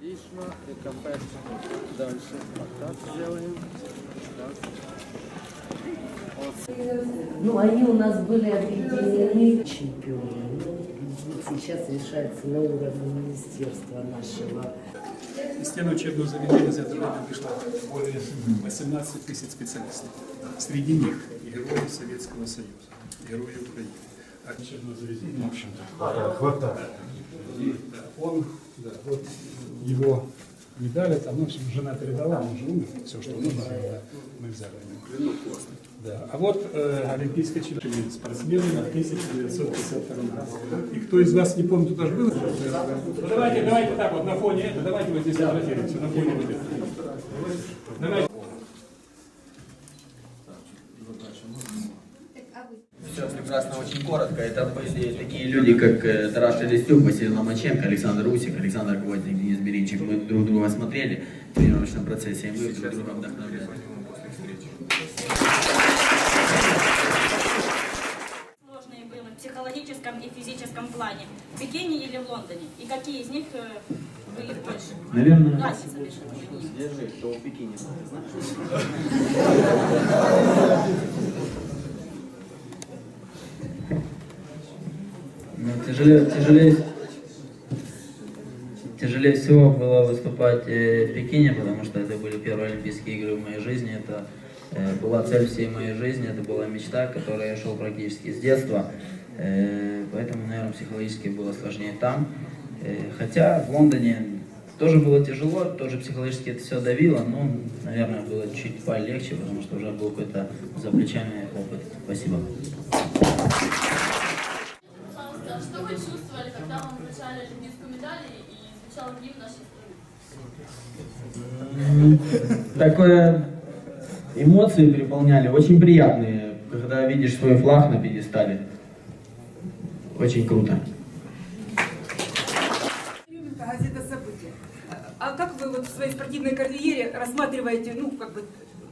Отлично, рекофет. Дальше. Вот так. Ну, они у нас были объединены чемпионы. Сейчас решается на уровне министерства нашего. Из стены учебного заведения за это время вышло более 18 тысяч специалистов. Среди них и герои Советского Союза, герои Украины. А учебного заведения, в общем-то, хватает. И, да, он, да, вот его медали, там, ну, в общем, жена передала, он уже умер, все, что нужно, мы взяли. Да. А вот э, олимпийская чемпионка спортсмены на 1952 году. И кто из вас не помнит, туда же был? Ну, давайте, давайте так вот на фоне этого, давайте вот здесь фотографируемся, на фоне вот. Давайте. Все прекрасно, очень коротко. Это были такие люди, как э, Тарас Шелестюк, Василий Ломаченко, Александр Русик, Александр Гвоздик, Денис Беринчик. Мы друг друга смотрели в тренировочном процессе, и мы друг друга вдохновляли. сложные было в психологическом и физическом плане? В Пекине или в Лондоне? И какие из них э, были больше? Наверное, Разница между ними. Держи, что в Пекине, знаешь? Ну, тяжелее, тяжелее, тяжелее всего было выступать э, в Пекине, потому что это были первые Олимпийские игры в моей жизни. Это э, была цель всей моей жизни, это была мечта, к которой я шел практически с детства. Э, поэтому, наверное, психологически было сложнее там. Хотя в Лондоне тоже было тяжело, тоже психологически это все давило, но, наверное, было чуть полегче, потому что уже был какой-то за плечами опыт. Спасибо. Такое эмоции переполняли, очень приятные, когда видишь свой флаг на пьедестале. Очень круто. Газета «События». А как вы вот в своей спортивной карьере рассматриваете, ну, как бы,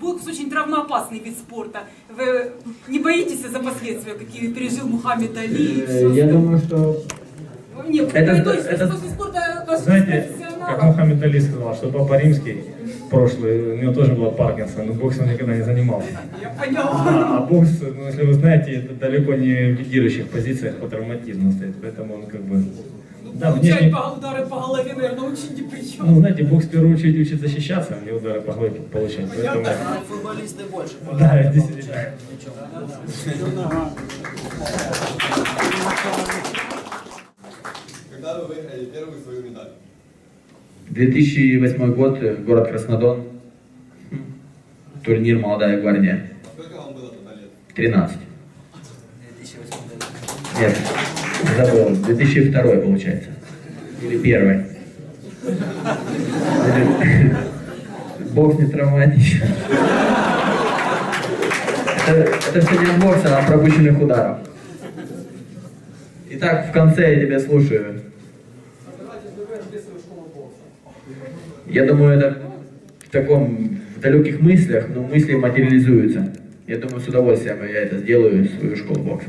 бокс очень травмоопасный вид спорта. Вы не боитесь за последствия, какие пережил Мухаммед Али? Э, Я думаю, что Нет, это- боитесь, это- спорта Знаете, как Мухаммед Али сказал, что Папа Римский прошлый, у него тоже была Паркинсон, но боксом никогда не занимался. Я поняла. А, а бокс, ну, если вы знаете, это далеко не в лидирующих позициях по травматизму стоит, поэтому он как бы... Да, Получать внешне... по удары по голове, наверное, очень неприятно. Ну, знаете, бокс в первую очередь учит защищаться, а не удары по голове получать, поэтому... Футболисты больше. Да, действительно. Когда вы выиграли первую свою медаль? 2008 год, город Краснодон, турнир «Молодая гвардия», А сколько вам было тогда лет? 13. Нет, забыл, 2002 получается. Или первый. Бокс не травматичен. Это, это все не от бокса, а от пропущенных ударов. Итак, в конце я тебя слушаю. Я думаю, это в таком, в далеких мыслях, но мысли материализуются. Я думаю, с удовольствием я это сделаю, свою школу бокса.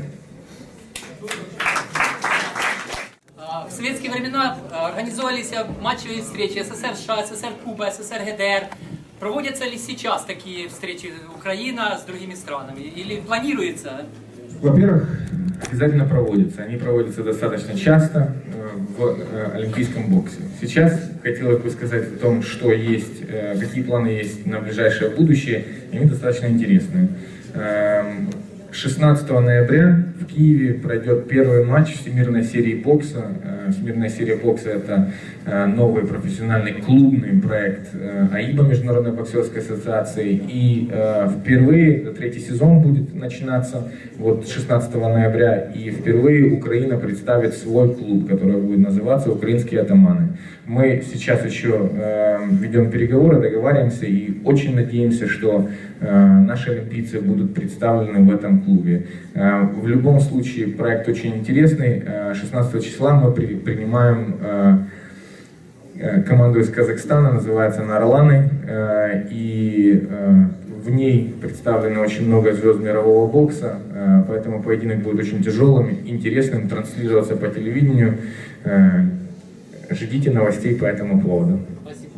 А, В советские времена а, организовывались а, матчевые встречи СССР, США, СССР, Куба, СССР, ГДР. Проводятся ли сейчас такие встречи Украина с другими странами? Или планируется? Во-первых, обязательно проводятся. Они проводятся достаточно часто в э, олимпийском боксе. Сейчас хотелось бы сказать о том, что есть, э, какие планы есть на ближайшее будущее. Они достаточно интересные. Эм, 16 ноября в Киеве пройдет первый матч Всемирной серии бокса. Э, Всемирная серия бокса – это э, новый профессиональный клубный проект э, АИБа, Международной боксерской ассоциации. И впервые третий сезон будет начинаться вот 16 ноября. И впервые Украина представит свой клуб, который будет называться «Украинские атаманы». Мы сейчас еще э, ведем переговоры, договариваемся и очень надеемся, что э, наши олимпийцы будут представлены в этом клубе. Э, в любом случае проект очень интересный. Э, 16 числа мы при- принимаем э, э, команду из Казахстана, называется э, и э, в ней представлено очень много звезд мирового бокса, э, поэтому поединок будет очень тяжелым, интересным, транслироваться по телевидению. Э, ждите новостей по этому поводу. Спасибо.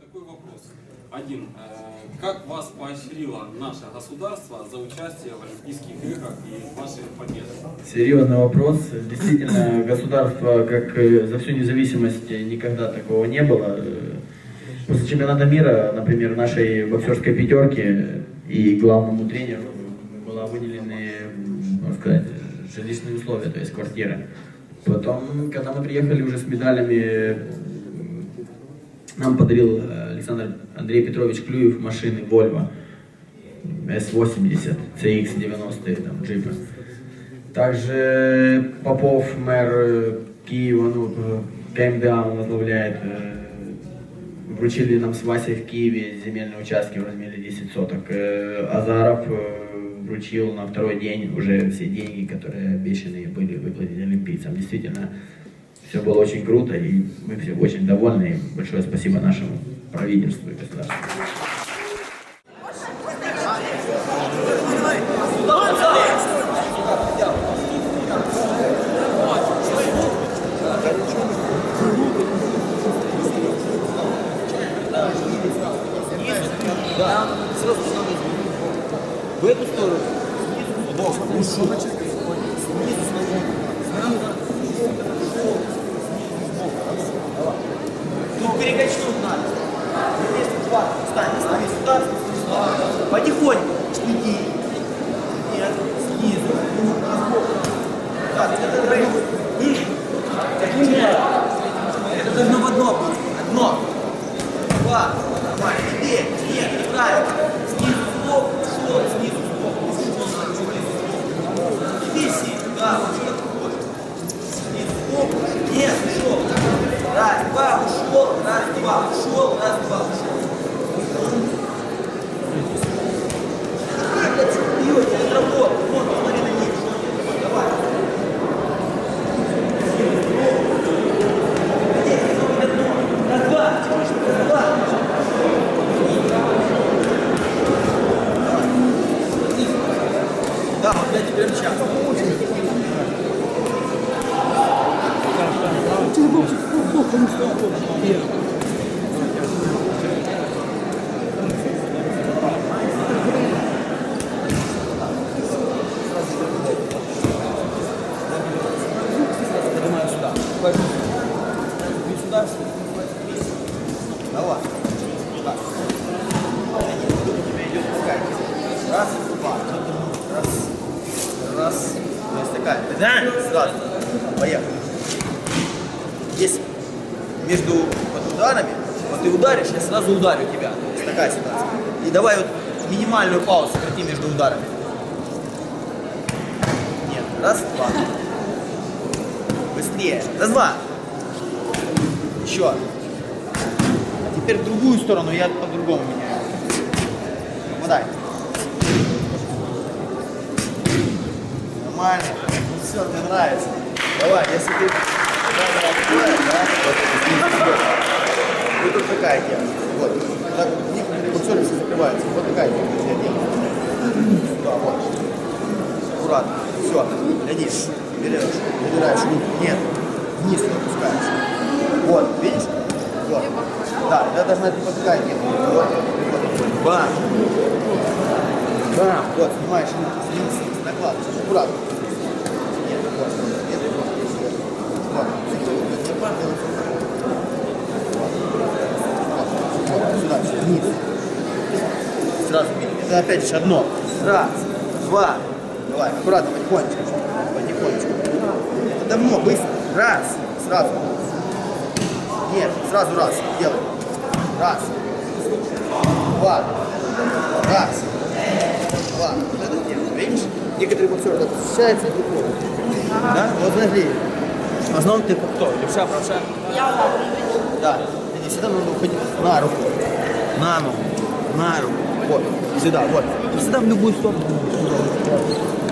Такой вопрос. Один. Э, Как вас поощрило наше государство за участие в Олимпийских играх и вашей победы? Серьезный вопрос. Действительно, государство, как э, за всю независимость, э, никогда такого не было. Э, После чемпионата мира, например, нашей боксерской пятерки и главному тренеру была выделены, можно сказать, жилищные условия, то есть квартира. Потом, когда мы приехали уже с медалями, нам подарил э, Александр Андрей Петрович Клюев машины Volvo S80, CX-90 там, джипы. Также Попов, мэр э, Киева, ну, э, КМДА он возглавляет, э, вручили нам с Васей в Киеве земельные участки в размере 10 соток. Э, Азаров э, вручил на второй день уже все деньги, которые обещанные были выплатить олимпийцам. Действительно, все было очень круто, и мы все очень довольны. Большое спасибо нашему правительству и государству. В эту сторону. Бог, Ну, перекачнуть надо. Вместе два. Встань, становись сюда, сюда. Потихоньку. Иди. Нет, снизу. Так, это дрейф. Нет. Это должно в одно быть. Одно. Два. Нормально. Теперь. Нет, неправильно. Снизу стоп, ушел, снизу стоп. Иди си. Да, вот что ты хочешь. Снизу стоп. Нет, ушел. Раз, два, ушел. Раз, два, ушел. Раз, два, ушел. Двигаться вперед, это работа. Вот, посмотри на них. Давай. Раз, два. Раз, два. Да, вот дайте прямо сейчас. Поднимаю сюда. Иди сюда. Давай. Так. Тут у тебя идет такая. Раз, два. Раз. Раз. Такая. Да? Сразу. Поехали. Здесь между вот ударами, вот ты ударишь, я сразу ударю тебя. То есть такая ситуация. И давай вот минимальную паузу сократи между ударами. Нет. Раз, два. Быстрее. Раз, два. Еще. А теперь в другую сторону я по-другому меняю. Попадай. Нормально. Ну все, мне нравится. Давай, если ты... Вот это тут такая тема. Вот. Так, некоторые боксеры все закрываются. Вот такая тема. Я делаю. Да, вот. Аккуратно. Все. Глядишь. Берешь. Выбираешь руку. Нет. Вниз не опускаешь. Вот. Видишь? Вот. Да, это должна вот такая тема. Вот. Бам. Бам. Вот, снимаешь руку. Накладываешь. Аккуратно. Вниз. Сразу. Это опять же одно. Раз, два. Давай, аккуратно, потихонечку. Потихонечку. Это давно, быстро. Раз, сразу. Нет, сразу раз. Делай. Раз. Два. Раз. Два. Видишь? Некоторые боксеры так встречаются и Да? Вот смотри. В основном ты кто? Левша, правша? Я Да. И всегда нужно уходить на руку. На ногу. На руку. Вот. Сюда, вот. И всегда в любую сторону.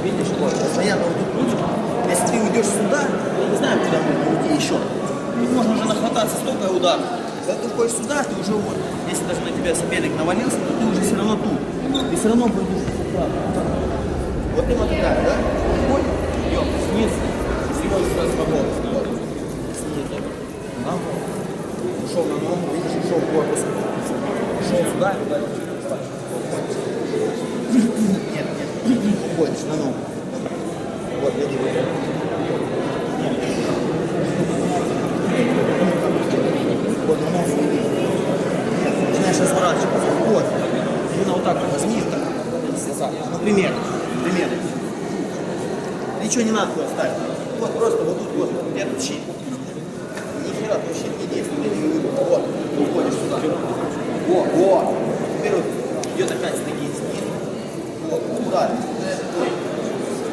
Видишь? Вот. Постоянно вот тут ручку. Если ты уйдешь сюда, я не знаю, куда можно уйти еще. Тут можно уже нахвататься столько ударов. Когда ты уходишь сюда, ты уже вот. Если даже на тебя соперник навалился, то ты уже все равно тут. Ты все равно будешь. Вот тема такая, да? снизу, с его свободы становится. Снизу. Нам ушел на ногу, видишь, ушел в корпус. Ушел сюда и ударил Нет, нет. Уходишь на ногу. Вот, я вот. Вот, на ногу. Нет, начинаешь разворачиваться. Вот. Именно вот так вот возьми, так. Например. Ничего не надо туда ставить. Вот, просто вот тут, вот, где тут щит. Ни хера, тут щит не действует, не выйду. Вот, уходишь сюда. Вот, вот. Теперь вот идет опять с ноги снизу. Вот. Ой.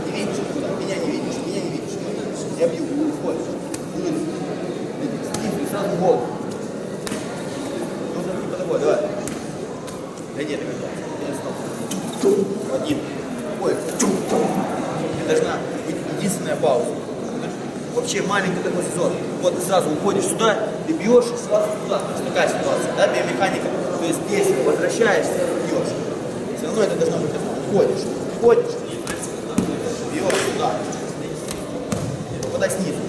Не видишь никуда, меня не видишь, меня не видишь. Я бью, уходишь. Вылез. Снизу сразу в голову. Ну, типа давай. Да нет, я стоп. Один. Ой, ты должна единственная пауза. Вообще маленький такой сезон. Вот ты сразу уходишь сюда, ты бьешь и сразу туда. То есть такая ситуация, да, биомеханика. То есть здесь возвращаешься, бьешь. Все равно это должно быть такое. Уходишь, уходишь, бьешь сюда. Попадай снизу.